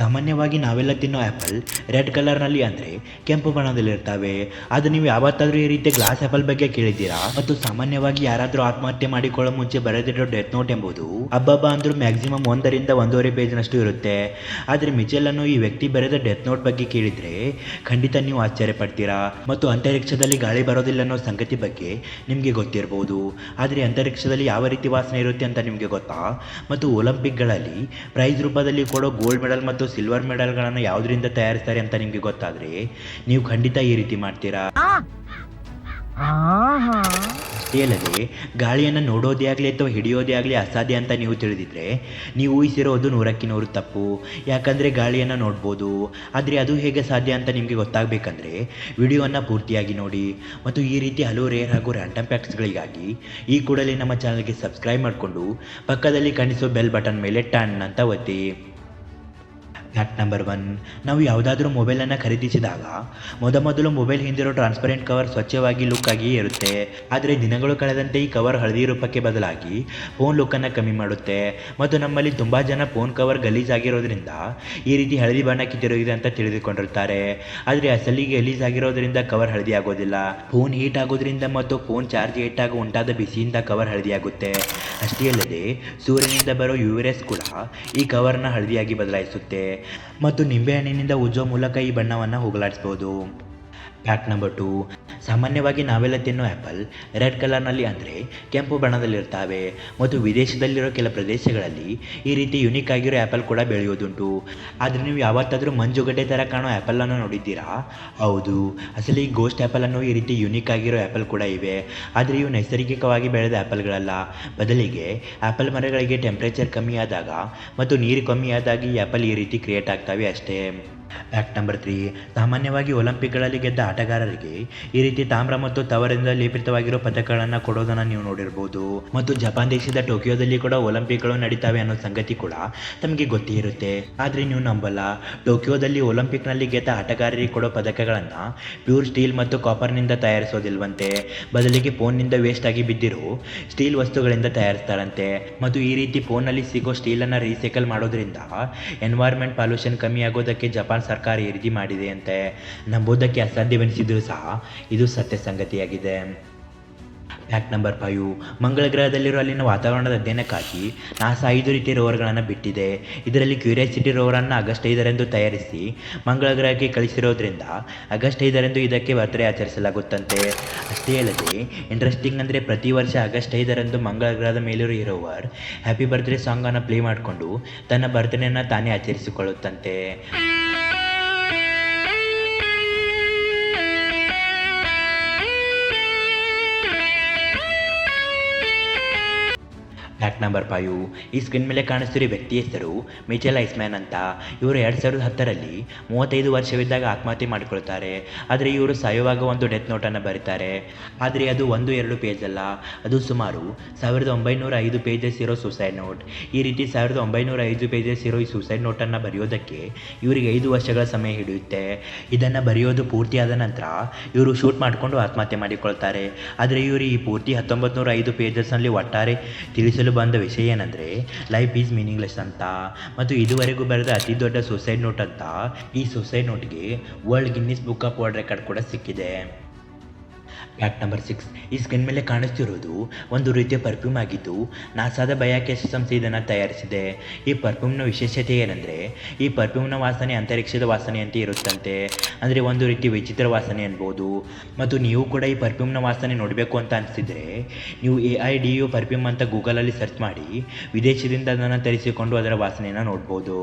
ಸಾಮಾನ್ಯವಾಗಿ ನಾವೆಲ್ಲ ತಿನ್ನೋ ಆ್ಯಪಲ್ ರೆಡ್ ಕಲರ್ನಲ್ಲಿ ಅಂದರೆ ಕೆಂಪು ಬಣ್ಣದಲ್ಲಿರ್ತವೆ ಅದು ನೀವು ಯಾವತ್ತಾದರೂ ಈ ರೀತಿ ಗ್ಲಾಸ್ ಆ್ಯಪಲ್ ಬಗ್ಗೆ ಕೇಳಿದ್ದೀರಾ? ಮತ್ತು ಸಾಮಾನ್ಯವಾಗಿ ಯಾರಾದರೂ ಆತ್ಮಹತ್ಯೆ ಮಾಡಿಕೊಳ್ಳೋ ಮುಂಚೆ ಬರೆದಿರೋ ಡೆತ್ ನೋಟ್ ಎಂಬುದು ಹಬ್ಬಬ್ಬ ಅಂದರೂ ಮ್ಯಾಕ್ಸಿಮಮ್ ಒಂದರಿಂದ ಒಂದೂವರೆ ಪೇಜ್ನಷ್ಟು ಇರುತ್ತೆ. ಆದರೆ ಮಿಚೆಲನ್ನು ಈ ವ್ಯಕ್ತಿ ಬರೆದ ಡೆತ್ ನೋಟ್ ಬಗ್ಗೆ ಕೇಳಿದರೆ ಖಂಡಿತ ನೀವು ಆಶ್ಚರ್ಯ ಪಡ್ತೀರಾ? ಮತ್ತು ಅಂತರಿಕ್ಷದಲ್ಲಿ ಗಾಳಿ ಬರೋದಿಲ್ಲ ಅನ್ನೋ ಸಂಗತಿ ಬಗ್ಗೆ ನಿಮಗೆ ಗೊತ್ತಿರಬಹುದು ಆದರೆ ಅಂತರಿಕ್ಷದಲ್ಲಿ ಯಾವ ರೀತಿ ವಾಸನೆ ಇರುತ್ತೆ ಅಂತ ನಿಮಗೆ ಗೊತ್ತಾ? ಮತ್ತು ಒಲಿಂಪಿಕ್ಗಳಲ್ಲಿ ಪ್ರೈಸ್ ರೂಪದಲ್ಲಿ ಕೊಡೋ ಗೋಲ್ಡ್ ಮೆಡಲ್ ಮತ್ತು ಸಿಲ್ವರ್ ಮೆಡಲ್ಗಳನ್ನು ಯಾವುದರಿಂದ ತಯಾರಿಸ್ತಾರೆ ಅಂತ ನಿಮಗೆ ಗೊತ್ತಾದ್ರೆ ನೀವು ಖಂಡಿತ ಈ ರೀತಿ ಮಾಡ್ತೀರಾ? ಅಷ್ಟೇ ಅಲ್ಲದೆ ಗಾಳಿಯನ್ನು ನೋಡೋದೇ ಆಗಲಿ ಅಥವಾ ಹಿಡಿಯೋದೇ ಆಗ್ಲಿ ಅಸಾಧ್ಯ ಅಂತ ನೀವು ತಿಳಿದಿದ್ರೆ ನೀವು ಊಹಿಸಿರೋದು ನೂರಕ್ಕೆ ನೂರು ತಪ್ಪು. ಯಾಕಂದ್ರೆ ಗಾಳಿಯನ್ನು ನೋಡ್ಬೋದು. ಆದ್ರೆ ಅದು ಹೇಗೆ ಸಾಧ್ಯ ಅಂತ ನಿಮಗೆ ಗೊತ್ತಾಗ್ಬೇಕಂದ್ರೆ ವಿಡಿಯೋವನ್ನು ಪೂರ್ತಿಯಾಗಿ ನೋಡಿ. ಮತ್ತು ಈ ರೀತಿ ಹಲವು ರೇರ್ ಹಾಗೂ ರ್ಯಾಂಡಮ್ ಫ್ಯಾಕ್ಟ್ಸ್ಗಳಿಗಾಗಿ ಈ ಕೂಡಲೇ ನಮ್ಮ ಚಾನಲ್ಗೆ ಸಬ್ಸ್ಕ್ರೈಬ್ ಮಾಡಿಕೊಂಡು ಪಕ್ಕದಲ್ಲಿ ಕಾಣಿಸೋ ಬೆಲ್ ಬಟನ್ ಮೇಲೆ ಟನ್ ಅಂತ ಒತ್ತಿ. ಫ್ಯಾಕ್ಟ್ ನಂಬರ್ ಒನ್ ನಾವು ಯಾವುದಾದ್ರೂ ಮೊಬೈಲನ್ನು ಖರೀದಿಸಿದಾಗ ಮೊದಮೊದಲು ಮೊಬೈಲ್ ಹಿಂದಿರೋ ಟ್ರಾನ್ಸ್ಪರೆಂಟ್ ಕವರ್ ಸ್ವಚ್ಛವಾಗಿ ಲುಕ್ ಆಗಿ ಇರುತ್ತೆ. ಆದರೆ ದಿನಗಳು ಕಳೆದಂತೆ ಈ ಕವರ್ ಹಳದಿ ರೂಪಕ್ಕೆ ಬದಲಾಗಿ ಫೋನ್ ಲುಕ್ಕನ್ನು ಕಮ್ಮಿ ಮಾಡುತ್ತೆ. ಮತ್ತು ನಮ್ಮಲ್ಲಿ ತುಂಬ ಜನ ಫೋನ್ ಕವರ್ ಗಲೀಜಾಗಿರೋದ್ರಿಂದ ಈ ರೀತಿ ಹಳದಿ ಬಣ್ಣಕ್ಕೆ ತಿರುಗಿದೆ ಅಂತ ತಿಳಿದುಕೊಂಡಿರ್ತಾರೆ. ಆದರೆ ಅಸಲಿಗೆ ಗಲೀಜಾಗಿರೋದ್ರಿಂದ ಕವರ್ ಹಳದಿ ಆಗೋದಿಲ್ಲ. ಫೋನ್ ಹೀಟ್ ಆಗೋದ್ರಿಂದ ಮತ್ತು ಫೋನ್ ಚಾರ್ಜ್ ಏಟಾಗ ಉಂಟಾದ ಬಿಸಿಯಿಂದ ಕವರ್ ಹಳದಿ ಆಗುತ್ತೆ. ಅಷ್ಟೇ ಅಲ್ಲದೆ, ಸೂರ್ಯನಿಂದ ಬರೋ ಯುವರೆಸ್ ರೇಸ್ ಕೂಡ ಈ ಕವರ್ನ ಹಳದಿಯಾಗಿ ಬದಲಾಯಿಸುತ್ತೆ. ಮತ್ತು ನಿಂಬೆಹಣ್ಣಿನಿಂದ ಉಜ್ಜುವ ಮೂಲಕ ಈ ಬಣ್ಣವನ್ನು ಹೋಗಲಾಡಿಸ್ಬೋದು ಫ್ಯಾಕ್ಟ್ ನಂಬರ್ ಟು ಸಾಮಾನ್ಯವಾಗಿ ನಾವೆಲ್ಲ ತಿನ್ನೋ ಆ್ಯಪಲ್ ರೆಡ್ ಕಲರ್ನಲ್ಲಿ ಅಂದರೆ ಕೆಂಪು ಬಣ್ಣದಲ್ಲಿರ್ತವೆ. ಮತ್ತು ವಿದೇಶದಲ್ಲಿರೋ ಕೆಲ ಪ್ರದೇಶಗಳಲ್ಲಿ ಈ ರೀತಿ ಯುನಿಕ್ ಆಗಿರೋ ಆ್ಯಪಲ್ ಕೂಡ ಬೆಳೆಯೋದುಂಟು ಆದರೆ ನೀವು ಯಾವತ್ತಾದರೂ ಮಂಜುಗಡ್ಡೆ ಥರ ಕಾಣೋ ಆ್ಯಪಲನ್ನು ನೋಡಿದ್ದೀರಾ? ಹೌದು. ಅಸಲಿ ಗೋಸ್ಟ್ ಆ್ಯಪಲನ್ನು ಈ ರೀತಿ ಯುನಿಕ್ ಆಗಿರೋ ಆ್ಯಪಲ್ ಕೂಡ ಇವೆ. ಆದರೆ ಇವು ನೈಸರ್ಗಿಕವಾಗಿ ಬೆಳೆದ ಆ್ಯಪಲ್ಗಳಲ್ಲ ಬದಲಿಗೆ ಆ್ಯಪಲ್ ಮರಗಳಿಗೆ ಟೆಂಪ್ರೇಚರ್ ಕಮ್ಮಿ ಆದಾಗ ಮತ್ತು ನೀರು ಕಮ್ಮಿ ಆದಾಗ ಈ ಆ್ಯಪಲ್ ಈ ರೀತಿ ಕ್ರಿಯೇಟ್ ಆಗ್ತವೆ ಅಷ್ಟೇ. ಫ್ಯಾಕ್ಟ್ ನಂಬರ್ ತ್ರೀ ಸಾಮಾನ್ಯವಾಗಿ ಒಲಿಂಪಿಕ್ಗಳಲ್ಲಿ ಗೆದ್ದ ಆಟಗಾರರಿಗೆ ಈ ರೀತಿ ತಾಮ್ರ ಮತ್ತು ತವರಿಂದ ಲೇಪಿತವಾಗಿರೋ ಪದಕಗಳನ್ನು ಕೊಡೋದನ್ನು ನೀವು ನೋಡಿರ್ಬೋದು. ಮತ್ತು ಜಪಾನ್ ದೇಶದ ಟೋಕಿಯೋದಲ್ಲಿ ಕೂಡ ಒಲಿಂಪಿಕ್ಗಳು ನಡೀತಾವೆ ಅನ್ನೋ ಸಂಗತಿ ಕೂಡ ತಮಗೆ ಗೊತ್ತೇ ಇರುತ್ತೆ. ಆದರೆ ನೀವು ನಂಬಲ್ಲ. ಟೋಕಿಯೋದಲ್ಲಿ ಒಲಿಂಪಿಕ್ನಲ್ಲಿ ಗೆದ್ದ ಆಟಗಾರರಿಗೆ ಕೊಡೋ ಪದಕಗಳನ್ನು ಪ್ಯೂರ್ ಸ್ಟೀಲ್ ಮತ್ತು ಕಾಪರ್ನಿಂದ ತಯಾರಿಸೋದಿಲ್ವಂತೆ. ಬದಲಿಗೆ ಫೋನ್ನಿಂದ ವೇಸ್ಟ್ ಆಗಿ ಬಿದ್ದಿರೋ ಸ್ಟೀಲ್ ವಸ್ತುಗಳಿಂದ ತಯಾರಿಸ್ತಾರಂತೆ. ಮತ್ತು ಈ ರೀತಿ ಫೋನಲ್ಲಿ ಸಿಗೋ ಸ್ಟೀಲನ್ನು ರೀಸೈಕಲ್ ಮಾಡೋದ್ರಿಂದ ಎನ್ವೈರ್ಮೆಂಟ್ ಪಾಲ್ಯೂಷನ್ ಕಮ್ಮಿ ಆಗೋದಕ್ಕೆ ಜಪಾನ್ ಸರ್ಕಾರ ರೀತಿ ಮಾಡಿದೆ ಅಂತೆ. ನಂಬುವುದಕ್ಕೆ ಅಸಾಧ್ಯವೆನಿಸಿದರೂ ಸಹ ಇದು ಸತ್ಯ ಸಂಗತಿಯಾಗಿದೆ. ಫ್ಯಾಕ್ಟ್ ನಂಬರ್ ಫೈವ್ ಮಂಗಳ ಗ್ರಹದಲ್ಲಿರೋ ಅಲ್ಲಿನ ವಾತಾವರಣದ ಅಧ್ಯಯನಕ್ಕಾಗಿ ನಾಸಾ ಐದು ರೀತಿಯ ರೋವರ್ಗಳನ್ನು ಬಿಟ್ಟಿದೆ. ಇದರಲ್ಲಿ ಕ್ಯೂರಿಯಾಸಿಟಿ ರೋವರನ್ನು ಆಗಸ್ಟ್ ಐದರಂದು ತಯಾರಿಸಿ ಮಂಗಳ ಗ್ರಹಕ್ಕೆ ಕಳಿಸಿರೋದ್ರಿಂದ ಆಗಸ್ಟ್ ಐದರಂದು ಇದಕ್ಕೆ ಬರ್ತಡೇ ಆಚರಿಸಲಾಗುತ್ತಂತೆ. ಅಷ್ಟೇ ಅಲ್ಲದೆ ಇಂಟ್ರೆಸ್ಟಿಂಗ್ ಅಂದರೆ ಪ್ರತಿ ವರ್ಷ ಆಗಸ್ಟ್ ಐದರಂದು ಮಂಗಳ ಗ್ರಹದ ಮೇಲಿರೋ ಈ ರೋವರ್ ಹ್ಯಾಪಿ ಬರ್ತ್ಡೇ ಸಾಂಗನ್ನು ಪ್ಲೇ ಮಾಡಿಕೊಂಡು ತನ್ನ ಬರ್ತ್ಡೇನ ತಾನೇ ಆಚರಿಸಿಕೊಳ್ಳುತ್ತಂತೆ. Number five. ಈ ಸ್ಕ್ರೀನ್ ಮೇಲೆ ಕಾಣಿಸ್ತಿರೋ ವ್ಯಕ್ತಿ ಹೆಸರು ಮಿಚೆಲ್ ಐಸ್ಮ್ಯಾನ್ ಅಂತ. ಇವರು ಎರಡು ಸಾವಿರದ ಹತ್ತರಲ್ಲಿ ಮೂವತ್ತೈದು ವರ್ಷವಿದ್ದಾಗ ಆತ್ಮಹತ್ಯೆ ಮಾಡಿಕೊಳ್ತಾರೆ. ಆದರೆ ಇವರು ಸಾಯುವಾಗ ಒಂದು ಡೆತ್ ನೋಟನ್ನು ಬರೀತಾರೆ. ಆದರೆ ಅದು ಒಂದು ಎರಡು ಪೇಜ್ ಅಲ್ಲ. ಅದು ಸುಮಾರು ಸಾವಿರದ ಒಂಬೈನೂರ ಐದು ಪೇಜಸ್ ಇರೋ ಸೂಸೈಡ್ ನೋಟ್. ಈ ರೀತಿ ಸಾವಿರದ ಒಂಬೈನೂರ ಐದು ಪೇಜಸ್ ಇರೋ ಈ ಸೂಸೈಡ್ ನೋಟನ್ನು ಬರೆಯೋದಕ್ಕೆ ಇವರಿಗೆ ಐದು ವರ್ಷಗಳ ಸಮಯ ಹಿಡಿಯುತ್ತೆ. ಇದನ್ನು ಬರೆಯೋದು ಪೂರ್ತಿಯಾದ ನಂತರ ಇವರು ಶೂಟ್ ಮಾಡಿಕೊಂಡು ಆತ್ಮಹತ್ಯೆ ಮಾಡಿಕೊಳ್ತಾರೆ. ಆದರೆ ಇವರು ಈ ಪೂರ್ತಿ ಹತ್ತೊಂಬತ್ತು ನೂರ ಐದು ಪೇಜಸ್ನಲ್ಲಿ ಒಟ್ಟಾರೆ ತಿಳಿಸಲು ಬಂದ ವಿಷಯ ಏನಂದರೆ ಲೈಫ್ ಈಸ್ ಮೀನಿಂಗ್ಲೆಸ್ ಅಂತ, ಮತ್ತು ಇದುವರೆಗೂ ಬರೆದ ಅತಿ ದೊಡ್ಡ ಸೂಸೈಡ್ ನೋಟ್ ಅಂತ, ಈ suicide ನೋಟ್ಗೆ world Guinness book of world record ಕೂಡ ಸಿಕ್ಕಿದೆ. ಫ್ಯಾಕ್ಟ್ ನಂಬರ್ ಸಿಕ್ಸ್ ಈ ಸ್ಕಿನ್ ಮೇಲೆ ಕಾಣಿಸ್ತಿರೋದು ಒಂದು ರೀತಿಯ ಪರ್ಫ್ಯೂಮ್ ಆಗಿದ್ದು ನಾಸಾದ ಬಯಾಕೆಸ್ ಸಂಸ್ಥೆ ಇದನ್ನು ತಯಾರಿಸಿದೆ. ಈ ಪರ್ಫ್ಯೂಮ್ನ ವಿಶೇಷತೆ ಏನಂದರೆ ಈ ಪರ್ಫ್ಯೂಮ್ನ ವಾಸನೆ ಅಂತರಿಕ್ಷದ ವಾಸನೆಯಂತೆ ಇರುತ್ತಂತೆ. ಅಂದರೆ ಒಂದು ರೀತಿ ವಿಚಿತ್ರ ವಾಸನೆ ಅನ್ಬೋದು. ಮತ್ತು ನೀವು ಕೂಡ ಈ ಪರ್ಫ್ಯೂಮ್ನ ವಾಸನೆ ನೋಡಬೇಕು ಅಂತ ಅನಿಸಿದರೆ ನೀವು A I D U perfume ಅಂತ ಗೂಗಲಲ್ಲಿ ಸರ್ಚ್ ಮಾಡಿ ವಿದೇಶದಿಂದ ಅದನ್ನು ತರಿಸಿಕೊಂಡು ಅದರ ವಾಸನೆಯನ್ನು ನೋಡ್ಬೋದು.